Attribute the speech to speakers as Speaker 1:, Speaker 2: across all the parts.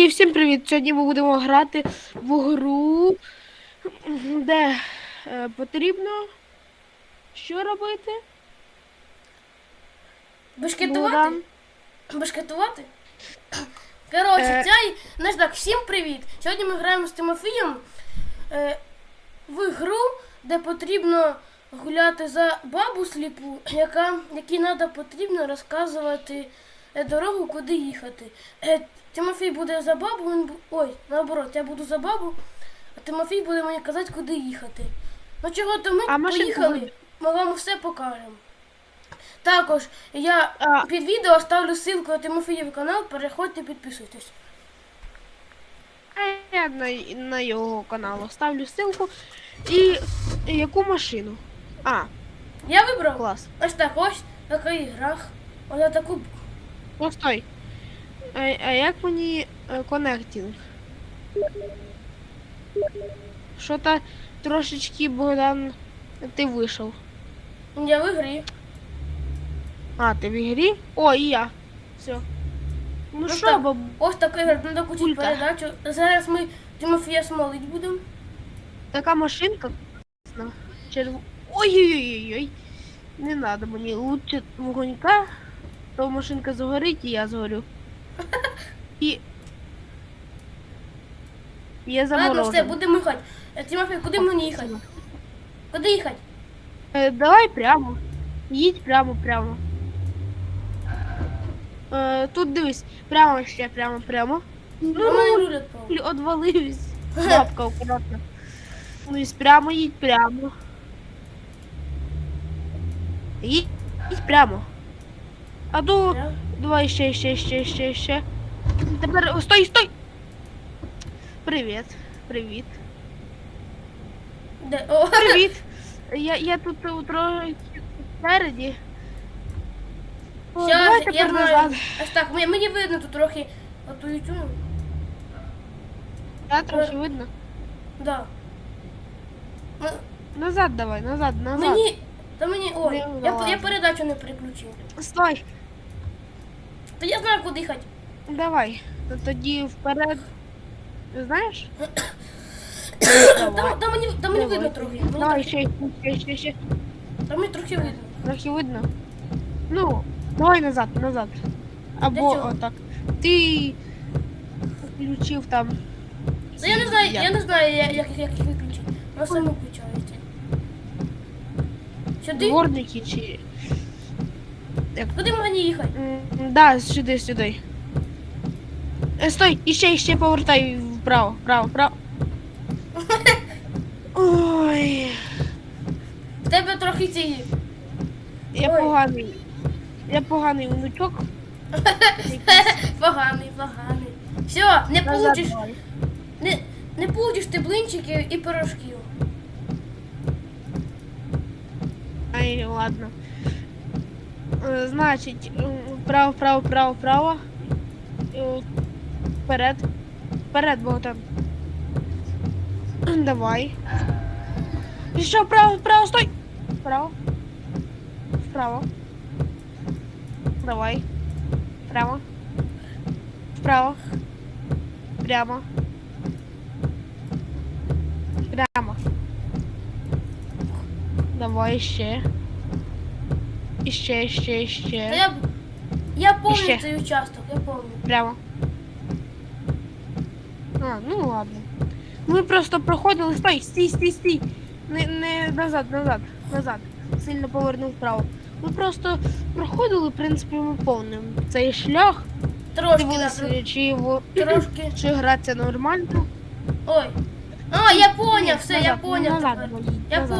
Speaker 1: І всім привіт! Сьогодні ми будемо грати в гру, де е, потрібно що робити?
Speaker 2: Бешкетувати?
Speaker 1: Богдан.
Speaker 2: Бешкетувати? Коротше,
Speaker 1: Е.
Speaker 2: ця... Знаєш так, всім привіт! Сьогодні ми граємо з Тимофієм е, в гру, де потрібно гуляти за бабу сліпу, яка, якій треба потрібно розказувати е, дорогу, куди їхати. Тимофій буде за бабу, він бу- ой, наоборот, я буду за бабу, а Тимофій буде мені казати, куди їхати. Ну чого то ми
Speaker 1: А машинку
Speaker 2: поїхали, ми вам все покажемо. Також я
Speaker 1: А.
Speaker 2: під відео ставлю ссылку на Тимофієв канал, переходьте, підписуйтесь.
Speaker 1: А я на, на його канал ставлю ссылку. І яку машину? А,
Speaker 2: Я вибрав
Speaker 1: клас.
Speaker 2: ось так ось такий грах. Ось таку.
Speaker 1: Постой. А, а як мені е, коннектинг? Що то трошечки Богдан ти вийшов.
Speaker 2: Я в ігрі.
Speaker 1: А, ти в ігрі? О, і я. Все. Ну що,
Speaker 2: так.
Speaker 1: бабу?
Speaker 2: Ось такий треба включити передачу. Зараз ми Тимофія смолить будемо.
Speaker 1: Така машинка. Черв... Ой-ой-ой-ой. Не надо мені. Лучше вогонька, то машинка згорить і я згорю. І. Я
Speaker 2: Ладно, все, будемо їхати. Е, Тимофій, куди мені їхати? Куди їхати?
Speaker 1: Е, давай прямо. Їдь прямо, прямо. Е, тут дивись, прямо ще, прямо, прямо.
Speaker 2: Ну,
Speaker 1: Ну,
Speaker 2: мене рулет пав.
Speaker 1: Блін, Одвалився. Бабка акуратно. Ну і прямо їдь прямо. Їдь, їдь прямо. А то
Speaker 2: Я-
Speaker 1: давай ще, ще, ще, ще, ще. Тепер о, стой, стой! Привіт. Привіт.
Speaker 2: Де? О,
Speaker 1: Привіт. Я, я тут е, трохи спереді. О,
Speaker 2: Щас,
Speaker 1: давай
Speaker 2: я
Speaker 1: тепер
Speaker 2: знаю.
Speaker 1: назад.
Speaker 2: Ось так, мені, мені видно тут трохи оту цю.
Speaker 1: Да, трохи видно.
Speaker 2: Да. Ну,
Speaker 1: Назад давай, назад, назад.
Speaker 2: Мені. Та мені. Ой,
Speaker 1: Не
Speaker 2: я, я
Speaker 1: влазить.
Speaker 2: передачу не переключив.
Speaker 1: Стой.
Speaker 2: Та я знаю, куди їхати.
Speaker 1: Давай. То Тоді вперед. Знаєш?
Speaker 2: Там, там мені, там мені
Speaker 1: Давай.
Speaker 2: видно трохи. Мені
Speaker 1: Давай,
Speaker 2: трохи-
Speaker 1: ще, ще, ще, ще.
Speaker 2: Там мені трохи видно.
Speaker 1: Трохи видно. Ну, давай назад, назад. Або
Speaker 2: чого?
Speaker 1: отак. Ти включив там.
Speaker 2: Та я не знаю, я не знаю, я- як, як їх виключити. Воно само включається.
Speaker 1: Дворники чи.
Speaker 2: Куди мені їхати?
Speaker 1: М, Да, сюди, сюди. Е, Стой, іще, іще повертай вправо, вправо, вправо. Ой,
Speaker 2: В тебе трохи ці.
Speaker 1: я
Speaker 2: Ой.
Speaker 1: поганий. Я поганий внучок.
Speaker 2: Поганий, поганий. Все, не
Speaker 1: Назад
Speaker 2: получиш.
Speaker 1: давай.
Speaker 2: Не, не получиш ти блинчиків і пирожків.
Speaker 1: Ай, ладно. Е, Значить, вправо, вправо, вправо, вправо. Е, Вперед. Вперед, Богдан. Давай. Що, вправо, вправо, стой! Вправо. Вправо. Давай. Прямо. Вправо. Прямо. Прямо. Давай ще. Ще, ще,
Speaker 2: Та
Speaker 1: ще.
Speaker 2: я, я пам'ятаю цей участок, я пам'ятаю.
Speaker 1: Прямо. А, ну ладно. Ми просто проходили. Стой, стій, стій, стій. Не, не назад, назад, назад. Сильно повернув вправо. Ми просто проходили, в принципі, ми повним цей шлях.
Speaker 2: Трошки, да,
Speaker 1: Дивилися, чи його
Speaker 2: трошки.
Speaker 1: чи грати нормально.
Speaker 2: Ой. А, я поняв, все, я
Speaker 1: назад,
Speaker 2: поняв.
Speaker 1: назад
Speaker 2: тепер.
Speaker 1: давай,
Speaker 2: Я
Speaker 1: назад.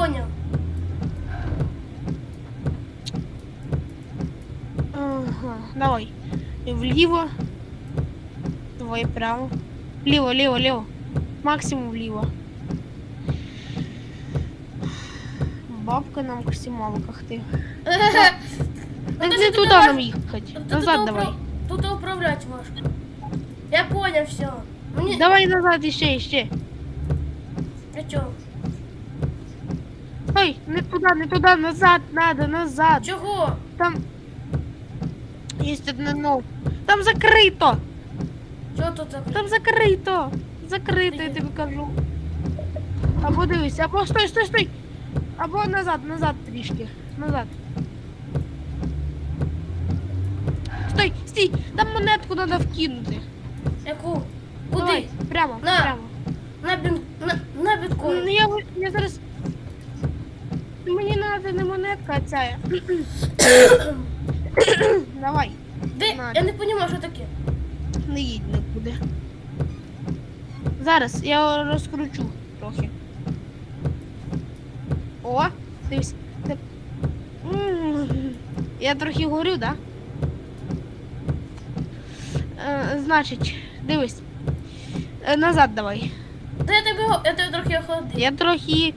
Speaker 1: Ага, давай. Вліво. Давай право. Ліво, ліво, ліво. Максимум вліво. Бабка на максималках ти. Не туди нам їхати.
Speaker 2: тут-
Speaker 1: Назад давай.
Speaker 2: Тут управляти важко. Я поняв все.
Speaker 1: Давай назад іще, іще.
Speaker 2: А чого?
Speaker 1: Ой, не туди, не туди, назад, надо, назад.
Speaker 2: Чого?
Speaker 1: Там є одне но. Там закрито.
Speaker 2: Що тут закрито?
Speaker 1: Там закрито. Закрито, я тобі кажу. Або дивись, або стой, стой, стой. Або назад, назад трішки. Назад. Стой, стій, там монетку треба вкинути.
Speaker 2: Яку? Куди?
Speaker 1: Давай, прямо,
Speaker 2: На.
Speaker 1: прямо.
Speaker 2: На, бін... на, на біткоін.
Speaker 1: Ну, я, я зараз. Мені треба не монетка, а ця. Давай,
Speaker 2: Де?
Speaker 1: на.
Speaker 2: Я не розумію, що таке.
Speaker 1: не їдь нікуди. Зараз я його розкручу трохи. О, дивись. Ти- Я трохи горю, да? Е, значить, дивись. Е, назад давай.
Speaker 2: Та я тебе, я тебе трохи охладив.
Speaker 1: Я трохи.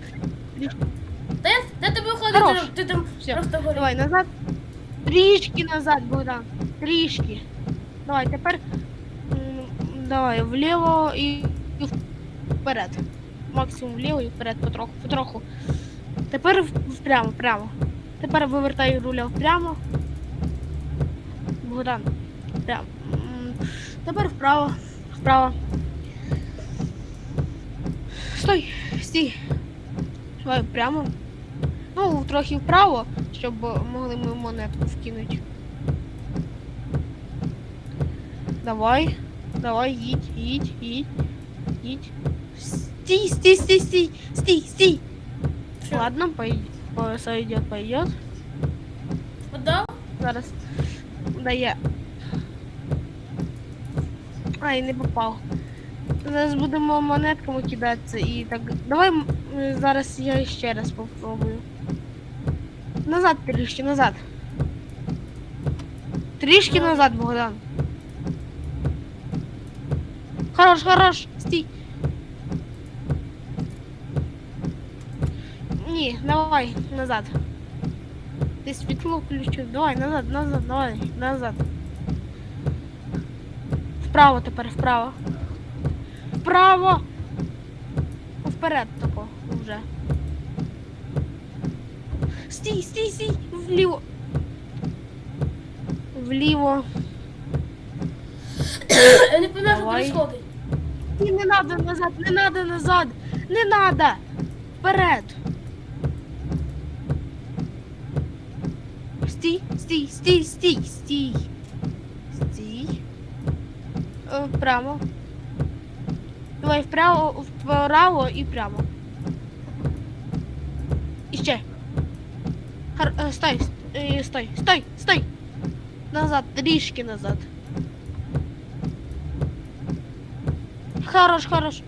Speaker 2: Та я, я тебе охладив, ти, ти там
Speaker 1: Все,
Speaker 2: просто горів.
Speaker 1: Давай назад. Трішки назад, Богдан. Трішки. Давай, тепер. Давай, вліво і, вперед. Максимум вліво і вперед потроху, потроху. Тепер впрямо, прямо. Тепер вивертай руля впрямо. Богдан. Прямо. Тепер вправо. Вправо. Стой, стій. Давай прямо. Ну, трохи вправо, щоб могли ми монетку вкинути. Давай. Давай, їдь, їдь, їдь, їдь. Стій, стій, стій, стій, стій, стій.
Speaker 2: Що?
Speaker 1: Ладно, пойдет, сойдет, пойдет.
Speaker 2: Подав?
Speaker 1: Зараз. Дає. Ай, не попав. Зараз будемо монетками кидатися і так. Давай зараз я ще раз попробую. Назад трішки, назад. Трішки
Speaker 2: Ну.
Speaker 1: назад, Богдан. Хорош, хорош, стій. Ні, давай, назад. Ти світло включив. Давай, назад, назад, давай, назад. Вправо тепер, вправо. Вправо. Вперед тако вже. Стій, стій, стій, вліво. Вліво.
Speaker 2: Я не розумію, що
Speaker 1: Давай. Ні, не надо назад, не надо назад. Не надо. Вперед. Стій, стій, стій, стій, стій. Стій. Е, Вправо. Давай вправо, вправо і прямо. Хар... е, Стой, е, стой, стой, стой. Назад, трішки назад. Хорош, хорош.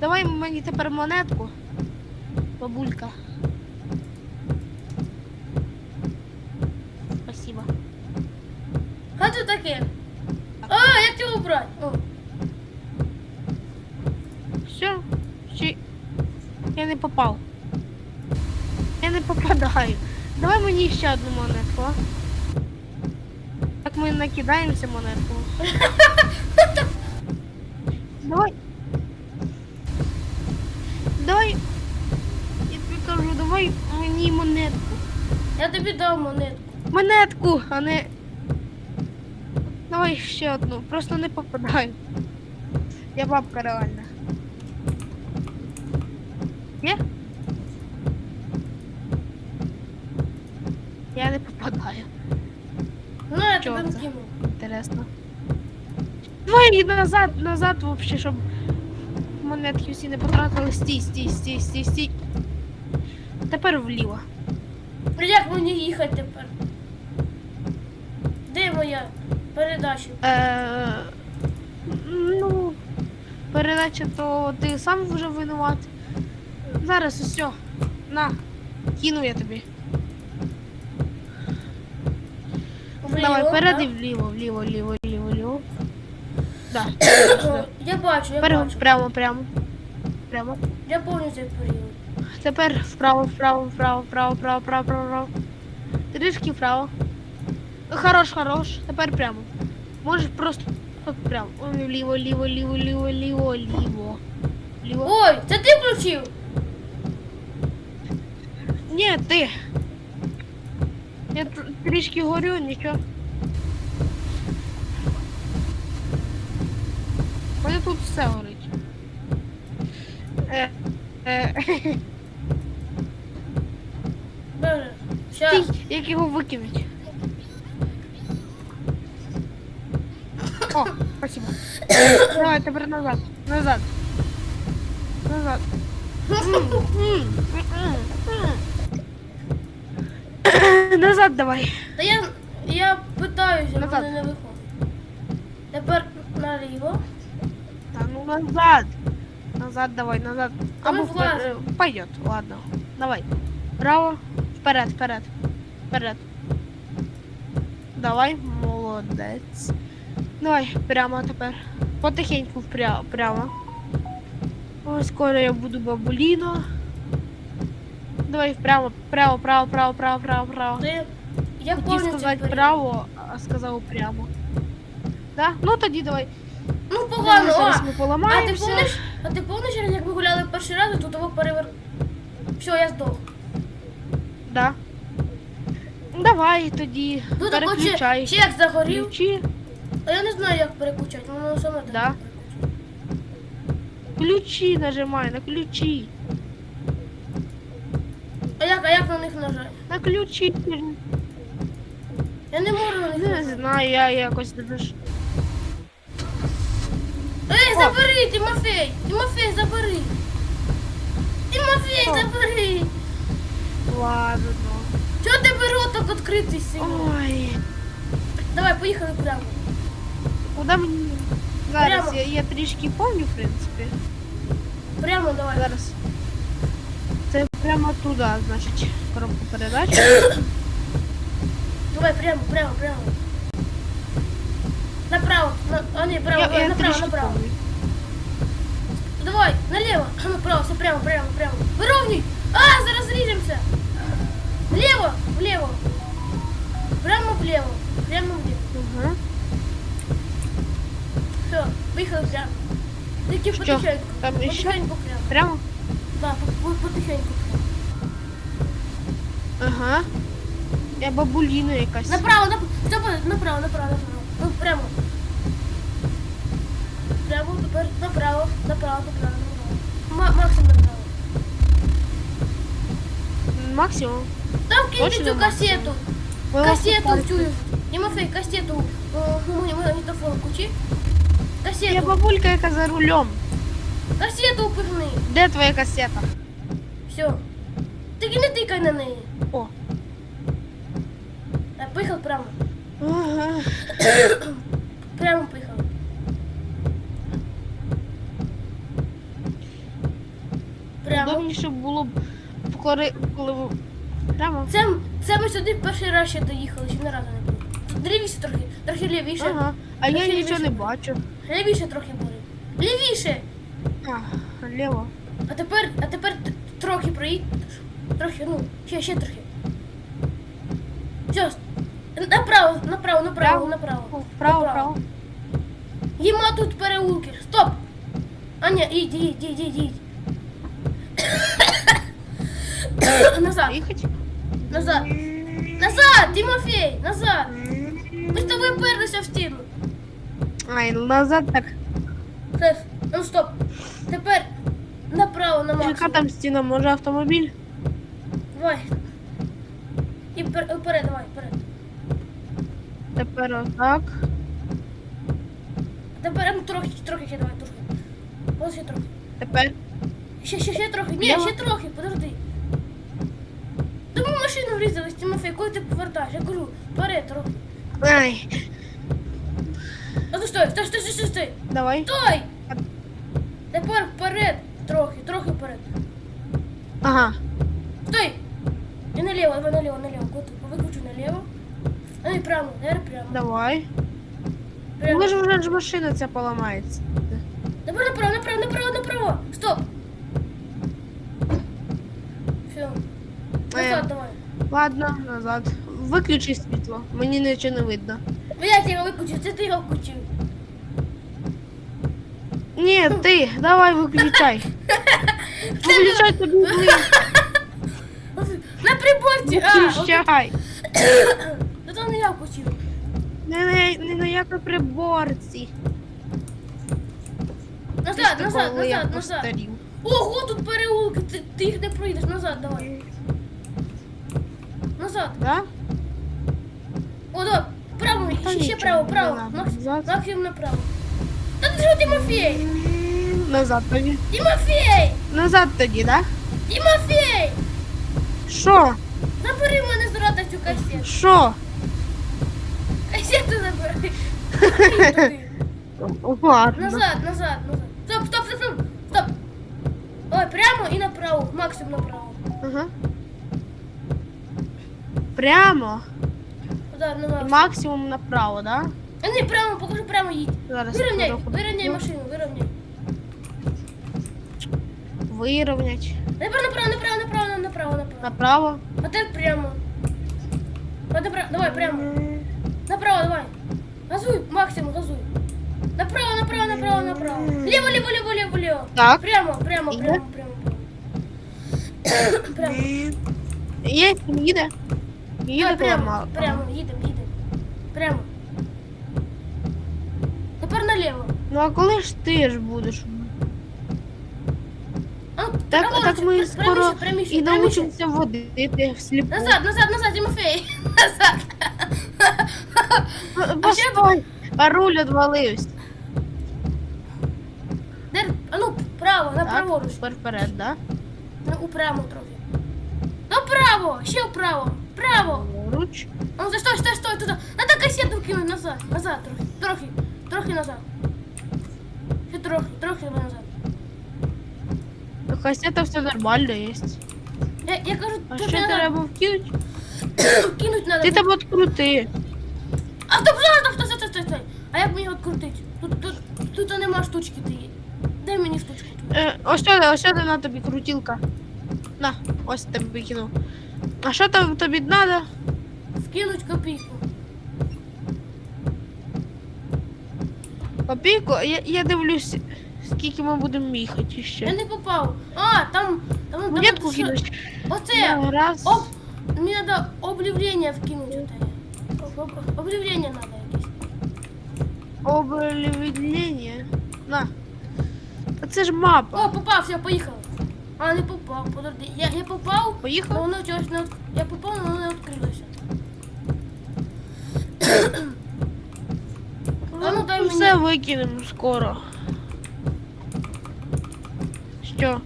Speaker 1: Давай мені тепер монетку. Бабулька. Спасибо.
Speaker 2: А це таке? А, як його брати? О,
Speaker 1: Все. Я не попав. Я не попадаю. Давай мені ще одну монетку. Так ми накидаємося монетку. Давай. Давай. Я тобі кажу, давай мені монетку.
Speaker 2: я тобі дав монетку.
Speaker 1: Монетку, а не. Давай ще одну. Просто не попадаю. Я бабка реальна. Є? Я.
Speaker 2: Ну, я
Speaker 1: Чого
Speaker 2: тебе
Speaker 1: це?
Speaker 2: кинув.
Speaker 1: Інтересно. Давай назад, назад вообще, щоб монетки всі не потратили. Стій, стій, стій, стій, стій. Тепер вліво.
Speaker 2: Ну, Як мені їхати тепер? Де моя передача?
Speaker 1: Е, ну, передача, то ти сам вже винуват. Зараз усе. На, кину я тобі. Давай,
Speaker 2: Вліво,
Speaker 1: вперед і вліво, вліво, вліво, вліво, вліво. Да.
Speaker 2: О, Я бачу, я
Speaker 1: Тепер
Speaker 2: бачу.
Speaker 1: прямо, прямо. Прямо.
Speaker 2: Я пам'ятаю цей період.
Speaker 1: Тепер вправо, вправо, вправо, вправо, вправо, вправо, вправо, вправо. Трішки вправо. Хорош, хорош. Тепер прямо. Можеш просто от прямо. Ой, Ліво, ліво, ліво, ліво, ліво, ліво. Ліво.
Speaker 2: Ой, це ти включив?
Speaker 1: Ні, ти. Я тр- трішки горю, нічого. Коли тут все горить. Е, е,
Speaker 2: Добре. Щас.
Speaker 1: Стій, як його викинуть. О, спасибо. Давай, тепер назад. Назад. Назад. М, м, м, м. Назад давай.
Speaker 2: Та я, я питаюся,
Speaker 1: Назад.
Speaker 2: мене не виходить. Тепер наліво.
Speaker 1: Да ну назад. Назад давай, назад.
Speaker 2: А мы
Speaker 1: Або впер- э, Пойдет, ладно. Давай. Право. Вперед, вперед. Вперед. Давай, молодець. Давай, прямо тепер. Потихеньку впря- прямо. Ой, скоро я буду бабуліно. Давай прямо, право, право, право, право, право, право.
Speaker 2: Та я, я
Speaker 1: Хотів
Speaker 2: повністю
Speaker 1: сказати право, а сказав прямо. Да? Ну тоді давай.
Speaker 2: Ну погано,
Speaker 1: зараз
Speaker 2: а.
Speaker 1: ми
Speaker 2: А ти
Speaker 1: поламаємося.
Speaker 2: помниш, а ти помниш, як ми гуляли перший раз, тут того перевер... Все, я здох.
Speaker 1: Да. Давай тоді.
Speaker 2: Ну ще,
Speaker 1: переключай.
Speaker 2: ще як загорів.
Speaker 1: Ключі.
Speaker 2: А я не знаю, як переключати, ну, воно саме так.
Speaker 1: Да. Ключі нажимай, на ключі.
Speaker 2: А як, а як на них нажати?
Speaker 1: На ключі.
Speaker 2: Я не можу на них
Speaker 1: Не
Speaker 2: нажати.
Speaker 1: знаю, я якось не наж...
Speaker 2: Ей,
Speaker 1: О.
Speaker 2: забери, Тимофей! Тимофей, забери! Тимофей,
Speaker 1: О.
Speaker 2: забери!
Speaker 1: Ладно.
Speaker 2: Чого тебе роток відкритий сьогодні?
Speaker 1: Ой.
Speaker 2: Давай, поїхали прямо.
Speaker 1: Куди мені? Зараз
Speaker 2: Прямо.
Speaker 1: я, я трішки помню, в принципі.
Speaker 2: Прямо давай.
Speaker 1: Зараз. Це прямо туди, значить, коробку передач.
Speaker 2: Давай, прямо, прямо, прямо. Направо, на... а не, право,
Speaker 1: Я,
Speaker 2: давай,
Speaker 1: я
Speaker 2: направо,
Speaker 1: трішки
Speaker 2: направо.
Speaker 1: помню.
Speaker 2: Давай, налево, а направо, все прямо, прямо, прямо. Вировнюй! А, зараз ріжемося. Влево, влево. Прямо влево, прямо влево.
Speaker 1: Ага.
Speaker 2: Все, поїхали прямо. Тільки
Speaker 1: Що?
Speaker 2: потихеньку.
Speaker 1: Там іще?
Speaker 2: Потихеньку прямо.
Speaker 1: Прямо?
Speaker 2: Да, по- по- потихеньку.
Speaker 1: Ага. Я бабуліна якась.
Speaker 2: Направо, направо, направо, направо, направо, направо. Ну, прямо. Прямо, тепер направо, направо, направо, направо. Ма- максимум направо.
Speaker 1: Максимум.
Speaker 2: Там киньте цю
Speaker 1: максимум?
Speaker 2: кассету. Кассету
Speaker 1: вас
Speaker 2: цю. Тимофей, кассету. О, мой магнітофон включи.
Speaker 1: Я
Speaker 2: Кассету.
Speaker 1: бабулька, яка за рулем.
Speaker 2: Кассету упихни.
Speaker 1: Де твоя касета?
Speaker 2: Все. Тільки не тикай на неї.
Speaker 1: О.
Speaker 2: Так, поїхав прямо.
Speaker 1: Ага.
Speaker 2: Прямо поїхав. Прямо.
Speaker 1: Удобніше було б, коли, коли ви- прямо.
Speaker 2: Це, це ми сюди перший раз ще доїхали, ще не разу не було. Лівіше трохи, трохи лівіше.
Speaker 1: Ага. А я
Speaker 2: Трохи
Speaker 1: нічого
Speaker 2: лівіше.
Speaker 1: не бачу.
Speaker 2: Лівіше трохи буде. Лівіше!
Speaker 1: А, ліво.
Speaker 2: А тепер, а тепер трохи проїдь. Трохи, ну, ще, ще трохи. Все. Направо, направо, направо, направо.
Speaker 1: Вправо, вправо.
Speaker 2: Їма тут переулки. Стоп! Аня, їдь, їдь, їдь, їдь, їдь. Назад, назад. Назад, Тимофей, назад. Ми з тобою перлися в стіну.
Speaker 1: Ай, назад так.
Speaker 2: Все, ну стоп. Тепер направо на
Speaker 1: Яка там стіна, може автомобіль?
Speaker 2: Давай. І вперед, давай, вперед.
Speaker 1: Тепер отак.
Speaker 2: Тепер ну, трохи, трохи ще давай, трохи. Ось ще трохи.
Speaker 1: Тепер.
Speaker 2: Ще, ще, ще трохи. Ні,
Speaker 1: Ліво.
Speaker 2: ще трохи, подожди. Та ми машину врізались, Тимофей, коли ти повертаєш? Я кажу, вперед трохи.
Speaker 1: Ай,
Speaker 2: А ну стой, стой, стой, стой, стой.
Speaker 1: давай.
Speaker 2: Стой! Тепер вперед, трохи, трохи вперед.
Speaker 1: Ага.
Speaker 2: Стой! І наліво, давай наліво, наліво. От, викручу наліво. А не прямо, наверное, прямо.
Speaker 1: Давай.
Speaker 2: Прямо.
Speaker 1: Ну ж вже ж машина ця поламається.
Speaker 2: Направо, направо, направо, направо, направо. Стоп. Все. Назад
Speaker 1: Е.
Speaker 2: давай.
Speaker 1: Ладно, назад. Виключи світло. Мені нічого не видно.
Speaker 2: Ну я його виключив? Це ти його включив.
Speaker 1: Ні, ти, давай виключай. Виключай тобі. блин.
Speaker 2: На приборці! А,
Speaker 1: Виключай.
Speaker 2: Та то не я включив.
Speaker 1: Не, не, не на якій приборці.
Speaker 2: Назад,
Speaker 1: Після
Speaker 2: назад,
Speaker 1: коли я
Speaker 2: назад, назад.
Speaker 1: постарів.
Speaker 2: Ого, тут переулки, ти, ти їх не пройдеш. Назад, давай. Назад.
Speaker 1: Да?
Speaker 2: О, да, право,
Speaker 1: Та
Speaker 2: ще, ще право, право. Макс, максимум направо. Ти Тимофій?
Speaker 1: Назад тоді.
Speaker 2: Тимофій!
Speaker 1: Назад тоді, да?
Speaker 2: Тимофій!
Speaker 1: Що?
Speaker 2: Забери мене з рота цю касету.
Speaker 1: Що?
Speaker 2: Касету забери.
Speaker 1: Ладно.
Speaker 2: Назад, назад, назад. Стоп, стоп, стоп, стоп. Стоп. Ой, прямо і направо. Максимум направо.
Speaker 1: Ага. Прямо.
Speaker 2: Да, на
Speaker 1: І
Speaker 2: максимум.
Speaker 1: максимум направо, да?
Speaker 2: А не прямо, покажи прямо їдь.
Speaker 1: Зараз
Speaker 2: Вирівняй, вирівняй машину, вирівняй.
Speaker 1: Вирівнять.
Speaker 2: Направо, направо, направо, направо, направо, направо.
Speaker 1: Направо.
Speaker 2: А тепер прямо. А направо, давай, прямо. Направо, давай. Газуй, максимум, газуй. Направо, направо, направо, направо. Лево, лево, лево, лево, лево.
Speaker 1: Так.
Speaker 2: Прямо, прямо,
Speaker 1: Іде?
Speaker 2: прямо, прямо, прямо. Прямо.
Speaker 1: Є, їде. Їде
Speaker 2: прямо, прямо, їдемо, їдемо. Прямо. Наліво.
Speaker 1: Ну а коли ж ти ж будеш?
Speaker 2: А, ну,
Speaker 1: Так,
Speaker 2: праворуч,
Speaker 1: так ми
Speaker 2: пр-
Speaker 1: скоро
Speaker 2: пряміше, пряміше,
Speaker 1: і
Speaker 2: пряміше.
Speaker 1: водити всліпу.
Speaker 2: Назад, назад, назад, Тимофей. Назад.
Speaker 1: Ну, Постой, а руль відвалився.
Speaker 2: Де, а ну, право, на
Speaker 1: Так,
Speaker 2: праворуч.
Speaker 1: тепер вперед, да?
Speaker 2: Ну, упрямо трохи. Направо, ще вправо. Право.
Speaker 1: Руч.
Speaker 2: А ну, стой, стой, стой, туди. Надо кассету кинуть назад. Назад трохи. Трохи. Трохи назад. Ще трохи, трохи назад.
Speaker 1: Кассета все нормально є.
Speaker 2: Я, я кажу,
Speaker 1: А
Speaker 2: трохи
Speaker 1: що
Speaker 2: назад.
Speaker 1: треба вкинути?
Speaker 2: Кинуть надо.
Speaker 1: Ти там открути.
Speaker 2: А стоп, стоп, стоп, стоп, стоп, стоп, стоп. А як мені відкрутити? Тут, тут, тут нема штучки тієї. Дай мені штучку.
Speaker 1: Е, ось сюди, ось сюди на тобі крутілка. На, ось тобі кинув. А що там тобі треба?
Speaker 2: Вкинуть копійку.
Speaker 1: Копійку? Я, я дивлюсь, скільки ми будемо їхати
Speaker 2: Я
Speaker 1: ще.
Speaker 2: не попав. А, там, там, там,
Speaker 1: Монетку
Speaker 2: що-
Speaker 1: кинуть.
Speaker 2: Оце.
Speaker 1: Ну, Раз.
Speaker 2: Оп, мені треба об'явлення вкинути. оте. Об- об- Об'явлення треба якесь.
Speaker 1: Обливлення. На. А це ж мапа.
Speaker 2: О, попав, все, поїхав. А, не попав, подожди. Я, я попав, але
Speaker 1: Поїхав?
Speaker 2: воно чогось не от... Я попав, але воно не відкрилося. Мені.
Speaker 1: все викинемо скоро. Що?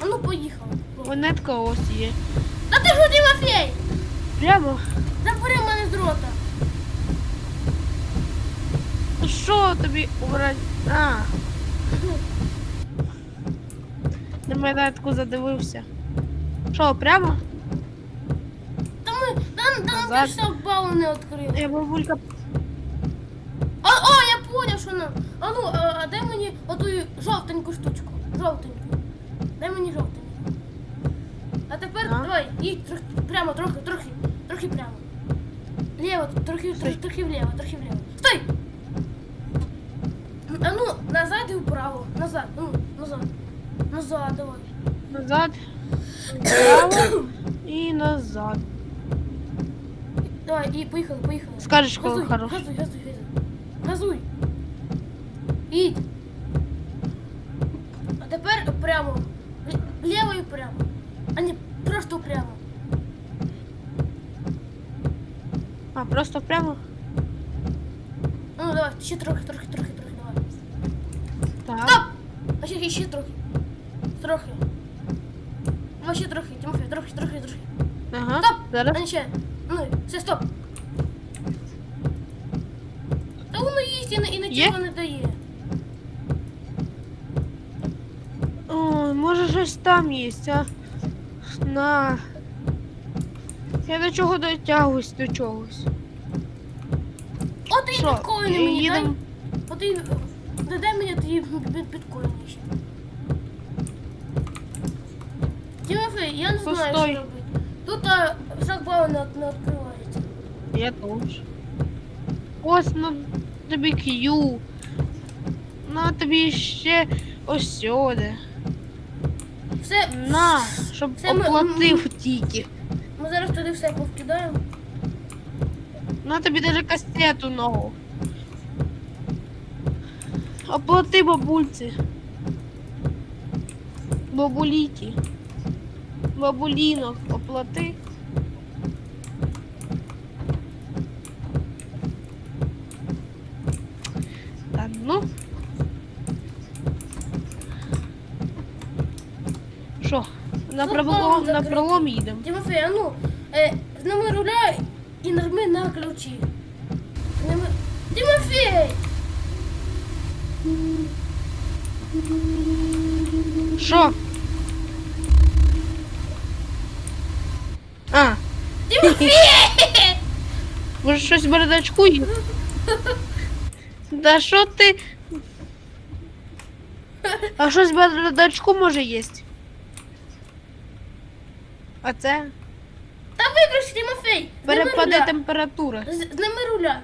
Speaker 2: А ну поїхав.
Speaker 1: Монетка ось є.
Speaker 2: Та ти що, Тимофей?
Speaker 1: Прямо.
Speaker 2: Забери мене з рота.
Speaker 1: Що тобі убрати? А. На монетку задивився. Що, прямо?
Speaker 2: Та ми, та, та
Speaker 1: Назад.
Speaker 2: нам ж балу не відкрили.
Speaker 1: Я бабулька.
Speaker 2: А, нам. А ну, а, а дай мені оту жовтеньку штучку. Жовтеньку. Дай мені жовтеньку. А тепер
Speaker 1: Да.
Speaker 2: давай, їдь трохи, прямо, трохи, трохи, трохи прямо. Ліво, трохи, трохи, трохи вліво, трохи вліво. Стой! А ну, назад і вправо. Назад, ну, назад. Назад, давай.
Speaker 1: Назад. Право. І назад.
Speaker 2: Давай, і поїхали, поїхали.
Speaker 1: Скажеш, коли
Speaker 2: Газуй,
Speaker 1: хорош.
Speaker 2: газуй, газуй, газуй. Газуй. Їдь. А тепер прямо. Л- Вліво і прямо. А не просто прямо.
Speaker 1: А, просто прямо.
Speaker 2: Ну давай, ще трохи, трохи, трохи, трохи, давай.
Speaker 1: Так.
Speaker 2: Стоп! А ще, ще трохи. Трохи. Ну, ще трохи, Тимофій, трохи, трохи, трохи.
Speaker 1: Ага.
Speaker 2: Стоп!
Speaker 1: Зараз.
Speaker 2: А не ще. Ну, все, стоп. Та воно їсть і, і
Speaker 1: Є?
Speaker 2: нічого не дає.
Speaker 1: Щось там є, а? На. Я до чого дотягуюсь до чогось.
Speaker 2: От і біткоїни мені дай.
Speaker 1: їдемо?
Speaker 2: От і дай- дай мені ті бі- біткоїни ще. Тимофей, я не знаю, що робити. Тут а, шлагбаум не, не відкривається.
Speaker 1: Я теж. Ось на тобі Q. На тобі ще ось сюди.
Speaker 2: Все,
Speaker 1: На, щоб
Speaker 2: Це ми-
Speaker 1: оплатив тільки.
Speaker 2: ми зараз туди все повкидаємо.
Speaker 1: На тобі даже кастету нову. Оплати бабульці. Бабуліті. Бабулінок, оплати. На
Speaker 2: Ну,
Speaker 1: пролом,
Speaker 2: там
Speaker 1: на
Speaker 2: закритий.
Speaker 1: пролом їдемо.
Speaker 2: Тимофей, а ну, е, зніми руля і нажми на ключі. Зніми... Тимофей!
Speaker 1: Що? А,
Speaker 2: Тимофей!
Speaker 1: може щось в бардачку є? Да що ти? А щось в бардачку може єсть? А це?
Speaker 2: Та виключ, Тимофей!
Speaker 1: Перепаде температура.
Speaker 2: З- Зніми руля.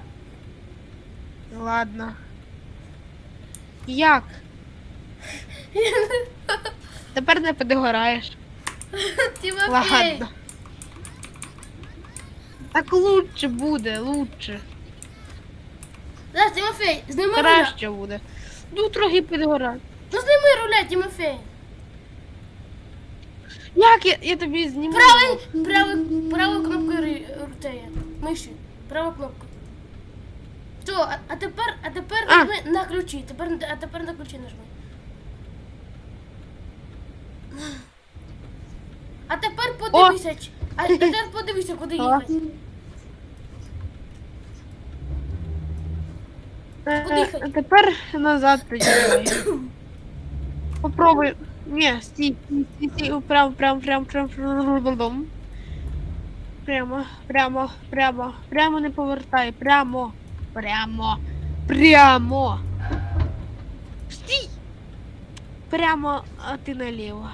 Speaker 1: Ладно. Як? Тепер не підгораєш.
Speaker 2: Тимофей!
Speaker 1: Ладно. Так лучше буде, лучше.
Speaker 2: Да, Тимофей, зніми руля.
Speaker 1: Краще буде. Ну трохи підгорає.
Speaker 2: Ну зніми руля, Тимофей.
Speaker 1: Як я, я тобі зніму?
Speaker 2: Правий, правий, правою кнопкою рутеє. Миші. Правою кнопкою. Все, а, а тепер, а тепер
Speaker 1: А.
Speaker 2: нажми на ключі. Тепер, а тепер на ключі нажми. А тепер подивися. ч- А тепер подивися, куди їхати.
Speaker 1: Е,
Speaker 2: Куди їхати?
Speaker 1: а тепер назад тоді. Попробуй. Ні, стій, стій, стій, стій. Прямо, прямо, прямо, прямо, прямо. Прямо, прямо, прямо, прямо не повертай. Прямо. Прямо. Прямо. Стій. Прямо, а ти наліво.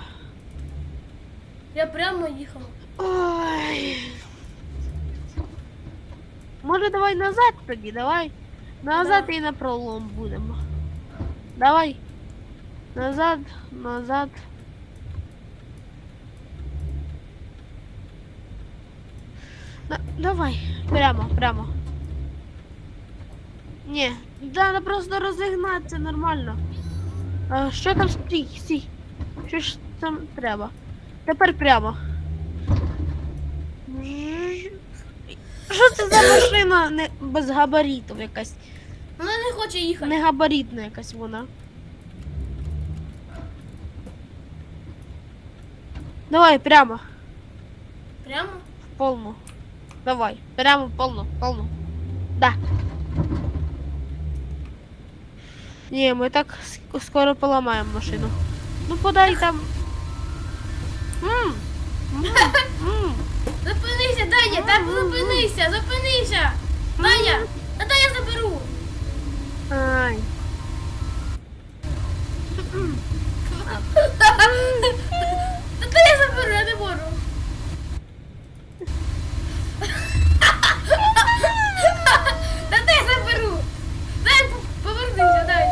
Speaker 2: Я прямо їхав.
Speaker 1: Ой. Може давай назад тоді, давай. Назад і на пролом будемо. Давай. Назад, назад. Да, давай, прямо, прямо. Ні, треба просто розігнатися нормально. А, що там стій, стій. Що ж там треба? Тепер прямо. Що це за машина не без габаритів якась?
Speaker 2: Вона не хоче їхати.
Speaker 1: Не габаритна якась вона. Давай, прямо,
Speaker 2: Прямо?
Speaker 1: в полну. Давай, прямо в полну, в полну. Да. Ні, ми так ск- скоро поламаємо машину. Ну подай там.
Speaker 2: Зупинися, Даня, так зупинися, зупинися. Даня, а дай я заберу.
Speaker 1: Ай.
Speaker 2: Я заберу, я не можу. Та дай заберу. Дай по- повернися, дай.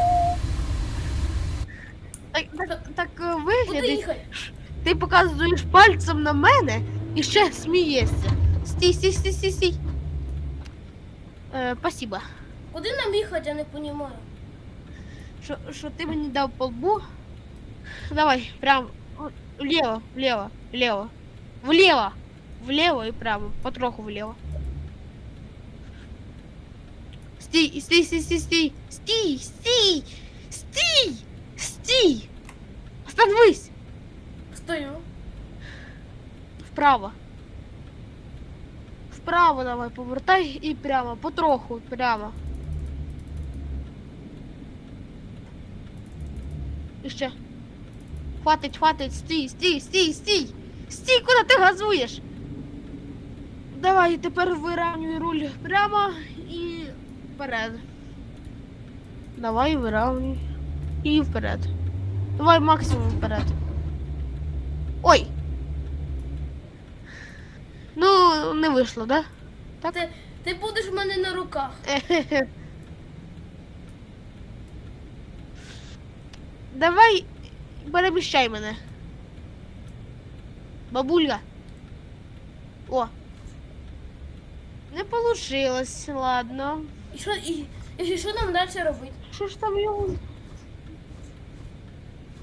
Speaker 1: Так, так, так е,
Speaker 2: Куди
Speaker 1: виглядить.
Speaker 2: їхати?
Speaker 1: Ти показуєш пальцем на мене і ще смієшся. Стій, стій, стій, стій, стій. Е, спасибо.
Speaker 2: Куди нам їхати, я не розумію.
Speaker 1: Що, що ти мені дав по лбу. Давай, прям влево, влево, влево. Влево. Влево і прямо. Потроху влево. Стій, стій, стій, стій, стій. Стій, стій, стій, стій. Остановись.
Speaker 2: Стою.
Speaker 1: Вправо. Вправо давай, повертай і прямо, потроху, прямо. І ще. Хватить, хватить, стій, стій, стій, стій! Стій, куди ти газуєш? Давай, тепер вирівнюй руль прямо і вперед. Давай вирівнюй. І вперед. Давай максимум вперед. Ой! Ну, не вийшло, да? Так?
Speaker 2: Ти, ти будеш в мене на руках.
Speaker 1: Давай переміщай мене. Бабулька. О. Не получилось, ладно.
Speaker 2: І що, і, і що нам далі робити?
Speaker 1: Що ж там його?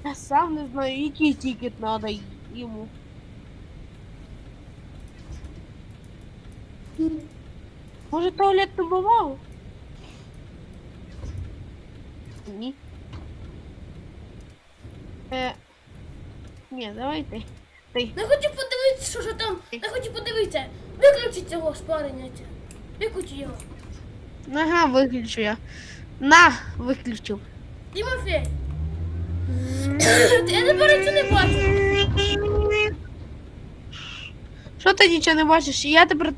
Speaker 1: Я сам не знаю, який тікет треба йому. Може туалетну бумагу? Ні. Е, ні, давай ти.
Speaker 2: Не хочу подивитися, що ж там. Не хочу подивитися. Виключи цього спарення. Виключи його.
Speaker 1: Ага, виключу я. На, виключив.
Speaker 2: Тимофей. Я тепер нічого не бачу.
Speaker 1: Що ти нічого не бачиш? Я тепер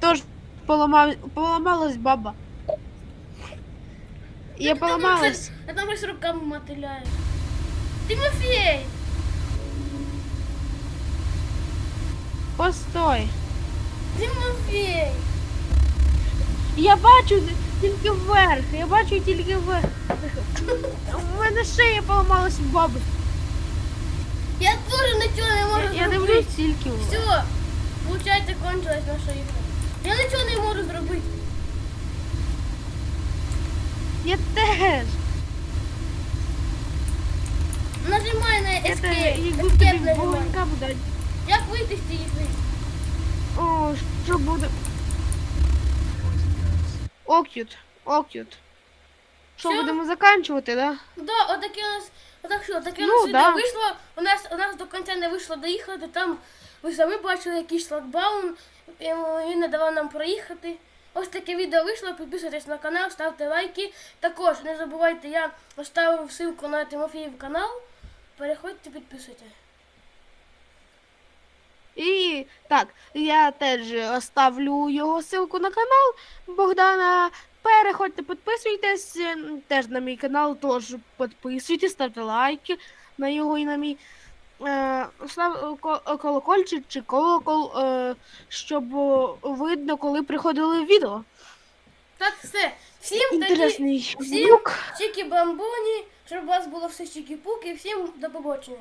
Speaker 1: теж поламав, поламалась баба. Я поламалась.
Speaker 2: Я там щось руками мотиляю. Тимофей!
Speaker 1: Постой.
Speaker 2: Тимофей!
Speaker 1: Я бачу тільки вверх. Я бачу тільки вверх. У мене шия поламалась в баби.
Speaker 2: Я теж нічого не можу
Speaker 1: Я, я
Speaker 2: зробити.
Speaker 1: дивлюсь тільки.
Speaker 2: Все, получається, кончилась наша ігра. Я нічого не можу зробити.
Speaker 1: Я теж.
Speaker 2: Нажимай на
Speaker 1: теж.
Speaker 2: escape.
Speaker 1: Якби
Speaker 2: Escape
Speaker 1: тобі
Speaker 2: нажимай.
Speaker 1: вогонька буде.
Speaker 2: Як вийти з цієї гри?
Speaker 1: О, що буде? Окют, окют. Що,
Speaker 2: Всё?
Speaker 1: будемо заканчувати, да?
Speaker 2: Да, отаке у нас, отак що, таке у
Speaker 1: Ну,
Speaker 2: нас відео
Speaker 1: да.
Speaker 2: вийшло. У нас, у нас до кінця не вийшло доїхати. Там ви самі бачили якийсь шлагбаум, і він не давав нам проїхати. Ось таке відео вийшло. Підписуйтесь на канал, ставте лайки. Також не забувайте, я оставив ссылку на Тимофіїв канал. Переходьте, підписуйте.
Speaker 1: І так, я теж оставлю його ссылку на канал Богдана. Переходьте, підписуйтесь. ем, Теж на мій канал теж підписуйтесь, ставте лайки на його і на мій. Е, став колокольчик чи колокол, е, щоб видно, коли приходили відео.
Speaker 2: Так, все. Всім
Speaker 1: Інтересний
Speaker 2: всім чікі бамбоні, щоб у вас було все чікі-пуки. Всім до побачення.